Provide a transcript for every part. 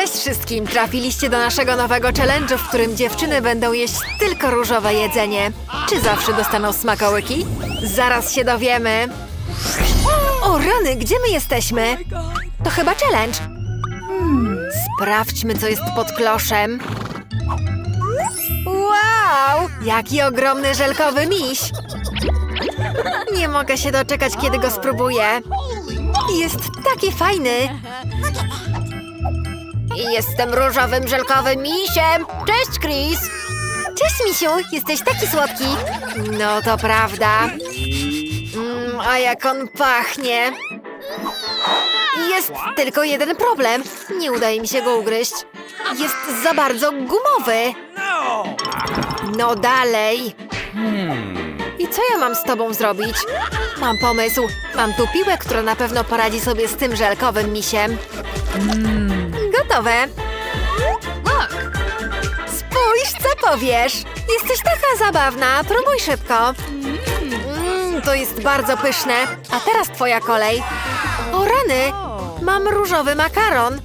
Cześć wszystkim! Trafiliście do naszego nowego challenge'u, w którym dziewczyny będą jeść tylko różowe jedzenie. Czy zawsze dostaną smakołyki? Zaraz się dowiemy. O rany, gdzie my jesteśmy? To chyba challenge. Sprawdźmy, co jest pod kloszem. Wow! Jaki ogromny żelkowy miś! Nie mogę się doczekać, kiedy go spróbuję. Jest taki fajny. I Jestem różowym żelkowym misiem. Cześć, Chris. Cześć, misiu. Jesteś taki słodki. No to prawda. Mm, a jak on pachnie. Jest tylko jeden problem. Nie udaje mi się go ugryźć. Jest za bardzo gumowy. No dalej. I co ja mam z tobą zrobić? Mam pomysł. Mam tu piłę, która na pewno poradzi sobie z tym żelkowym misiem. Gotowe. Spójrz, co powiesz. Jesteś taka zabawna. Próbuj szybko. Mm, to jest bardzo pyszne. A teraz twoja kolej. O rany! Mam różowy makaron.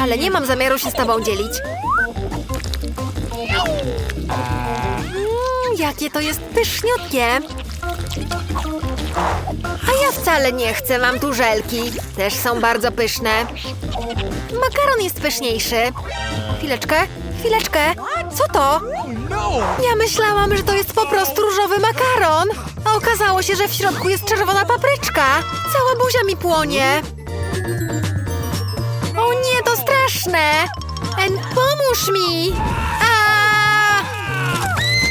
Ale nie mam zamiaru się z tobą dzielić. Mm, jakie to jest pyszniutkie. A ja wcale nie chcę, mam tu żelki. Też są bardzo pyszne. Makaron jest pyszniejszy. Chwileczkę, chwileczkę. Co to? Ja myślałam, że to jest po prostu różowy makaron. A okazało się, że w środku jest czerwona papryczka. Cała buzia mi płonie. O nie, to straszne. En, pomóż mi. A!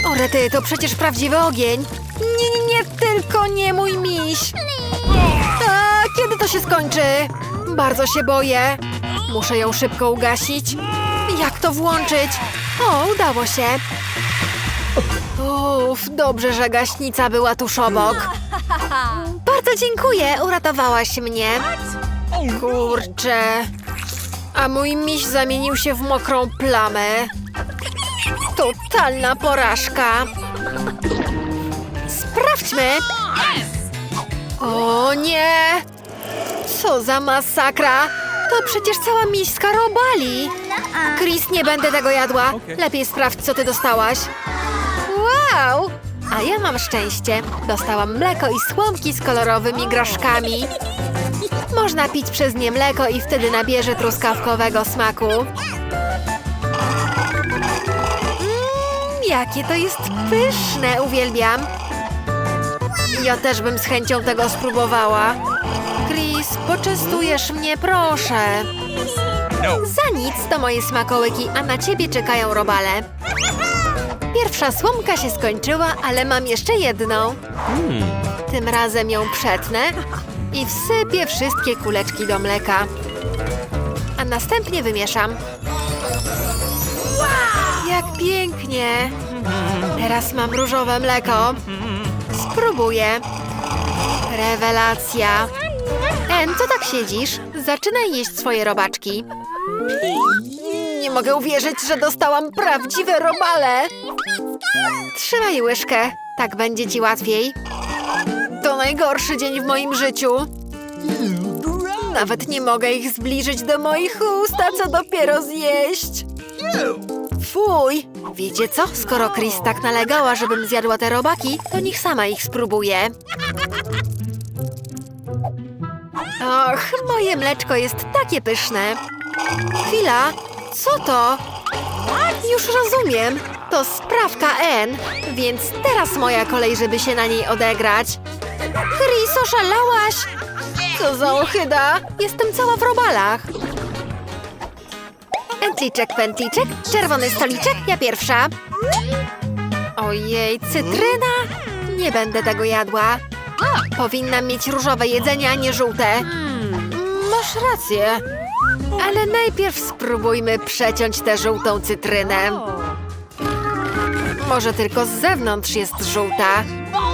O rety, to przecież prawdziwy ogień. Nie, nie, tylko nie mój miś. A, kiedy to się skończy? Bardzo się boję. Muszę ją szybko ugasić. Jak to włączyć? O, udało się. Uff, dobrze, że gaśnica była tuż obok. Bardzo dziękuję, uratowałaś mnie. Kurczę. A mój miś zamienił się w mokrą plamę. Totalna porażka. Sprawdźmy. O nie! Co za masakra! To przecież cała miska robali. Chris, nie będę tego jadła. Lepiej sprawdź, co ty dostałaś. Wow! A ja mam szczęście. Dostałam mleko i słomki z kolorowymi groszkami. Można pić przez nie mleko i wtedy nabierze truskawkowego smaku. Mmm, jakie to jest pyszne, uwielbiam. Ja też bym z chęcią tego spróbowała. Chris, poczęstujesz mnie, proszę. Za nic to moje smakołyki, a na ciebie czekają robale. Pierwsza słomka się skończyła, ale mam jeszcze jedną. Tym razem ją przetnę i wsypię wszystkie kuleczki do mleka. A następnie wymieszam. Jak pięknie! Teraz mam różowe mleko. Spróbuję. Rewelacja. En, co tak siedzisz? Zaczynaj jeść swoje robaczki. Nie mogę uwierzyć, że dostałam prawdziwe robale. Trzymaj łyżkę, tak będzie ci łatwiej. To najgorszy dzień w moim życiu. Nawet nie mogę ich zbliżyć do moich ust, a co dopiero zjeść. Fuj! Wiecie co? Skoro Chris tak nalegała, żebym zjadła te robaki, to niech sama ich spróbuje. Och, moje mleczko jest takie pyszne. Chwila, co to? Już rozumiem. To sprawka N, więc teraz moja kolej, żeby się na niej odegrać. Chris, oszalałaś? Co za ochyda? Jestem cała w robalach. Entliczek, pętliczek, czerwony stoliczek, ja pierwsza. Ojej, cytryna? Nie będę tego jadła. Powinnam mieć różowe jedzenie, a nie żółte. Mm, Masz rację. Ale najpierw spróbujmy przeciąć tę żółtą cytrynę. Może tylko z zewnątrz jest żółta.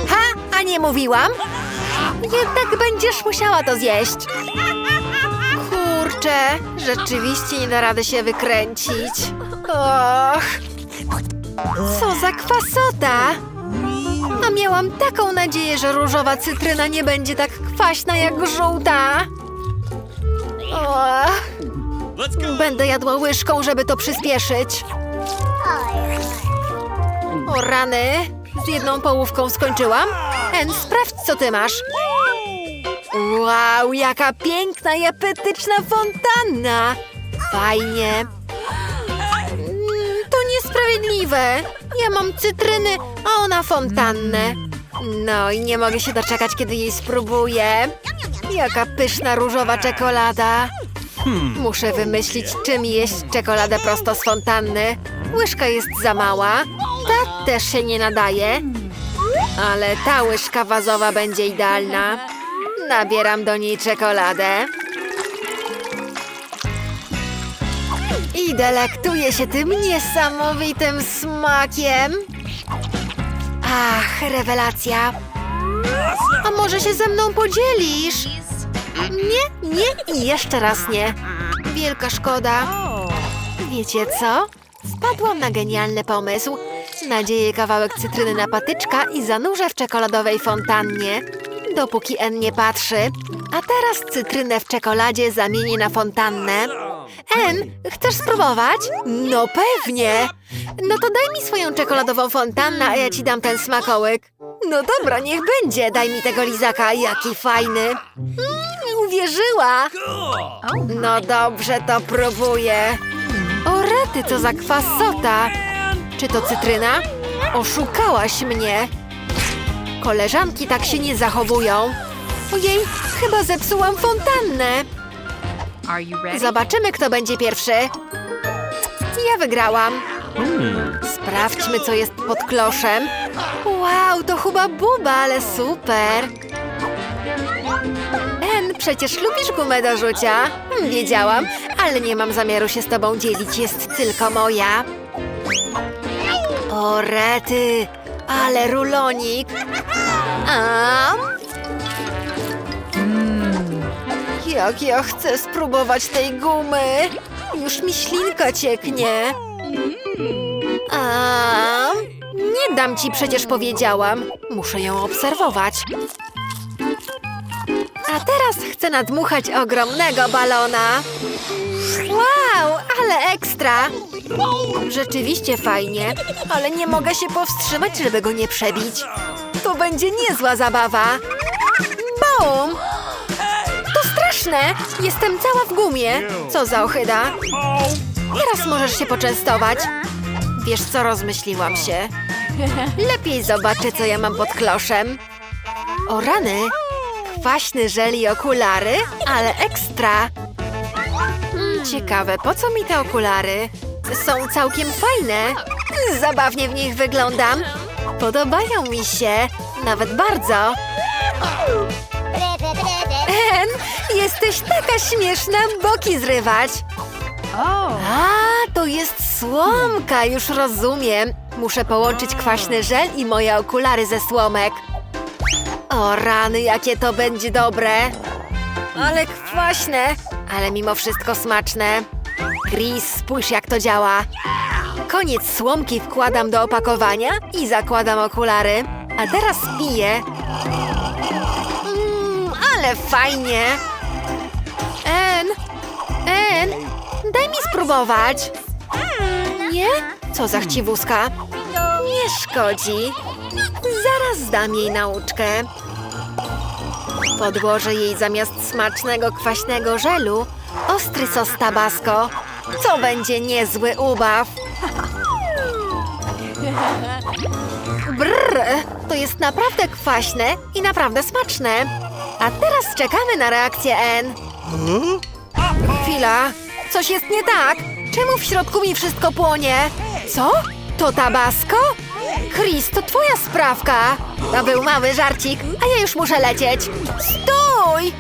Ha! A nie mówiłam? Jednak będziesz musiała to zjeść. Kurczę, rzeczywiście nie da rady się wykręcić. Och, co za kwasota! A miałam taką nadzieję, że różowa cytryna nie będzie tak kwaśna jak żółta. Och. Będę jadła łyżką, żeby to przyspieszyć. O rany, z jedną połówką skończyłam. En, sprawdź, co ty masz. Wow, jaka piękna i apetyczna fontanna. Fajnie. Mm, To niesprawiedliwe. Ja mam cytryny, a ona fontannę. No i nie mogę się doczekać, kiedy jej spróbuję. Jaka pyszna różowa czekolada. Muszę wymyślić, czym jeść czekoladę prosto z fontanny. Łyżka jest za mała. Ta też się nie nadaje. Ale ta łyżka wazowa będzie idealna. Nabieram do niej czekoladę. I delektuję się tym niesamowitym smakiem. Ach, rewelacja. A może się ze mną podzielisz? Nie, nie i jeszcze raz nie. Wielka szkoda. Wiecie co? Wpadłam na genialny pomysł. Nadzieję kawałek cytryny na patyczka i zanurzę w czekoladowej fontannie. Dopóki En nie patrzy. A teraz cytrynę w czekoladzie zamienię na fontannę. En, chcesz spróbować? No pewnie. No to daj mi swoją czekoladową fontannę, a ja ci dam ten smakołyk. No dobra, niech będzie. Daj mi tego lizaka, jaki fajny. Mm, uwierzyła. No dobrze, to próbuję. O rety, to za kwasota. Czy to cytryna? Oszukałaś mnie. Koleżanki tak się nie zachowują. Ojej, chyba zepsułam fontannę. Zobaczymy, kto będzie pierwszy. Ja wygrałam. Sprawdźmy, co jest pod kloszem. Wow, to chyba buba, ale super. En, przecież lubisz gumę do rzucia? Hmm, Wiedziałam, ale nie mam zamiaru się z tobą dzielić, jest tylko moja. O rety, ale rulonik. A? Jak ja chcę spróbować tej gumy. Już mi ślinka cieknie. A, nie dam ci, przecież powiedziałam. Muszę ją obserwować. A teraz chcę nadmuchać ogromnego balona. Wow, ale ekstra! Rzeczywiście fajnie, ale nie mogę się powstrzymać, żeby go nie przebić. To będzie niezła zabawa. Bum! To straszne! Jestem cała w gumie. Co za ochyda. Teraz możesz się poczęstować. Wiesz co, rozmyśliłam się. Lepiej zobaczę, co ja mam pod kloszem. O rany! Kwaśny żel i okulary, ale ekstra! Ciekawe, po co mi te okulary? Są całkiem fajne. Zabawnie w nich wyglądam. Podobają mi się. Nawet bardzo. En, jesteś taka śmieszna, boki zrywać. A, to jest słomka, już rozumiem. Muszę połączyć kwaśny żel i moje okulary ze słomek. O rany, jakie to będzie dobre. Ale kwaśne, ale mimo wszystko smaczne. Chris, spójrz jak to działa. Koniec słomki wkładam do opakowania i zakładam okulary. A teraz piję. Mm, ale fajnie. En, En, daj mi spróbować. Nie? Co za chciwuska? Nie szkodzi. Zaraz dam jej nauczkę. Podłożę jej zamiast smacznego kwaśnego żelu ostry sos tabasco. Co będzie niezły ubaw. Brrr, to jest naprawdę kwaśne i naprawdę smaczne. A teraz czekamy na reakcję N. Chwila, coś jest nie tak. Czemu w środku mi wszystko płonie? Co? To tabasco? Chris, to twoja sprawka. To był mały żarcik, a ja już muszę lecieć. Stój!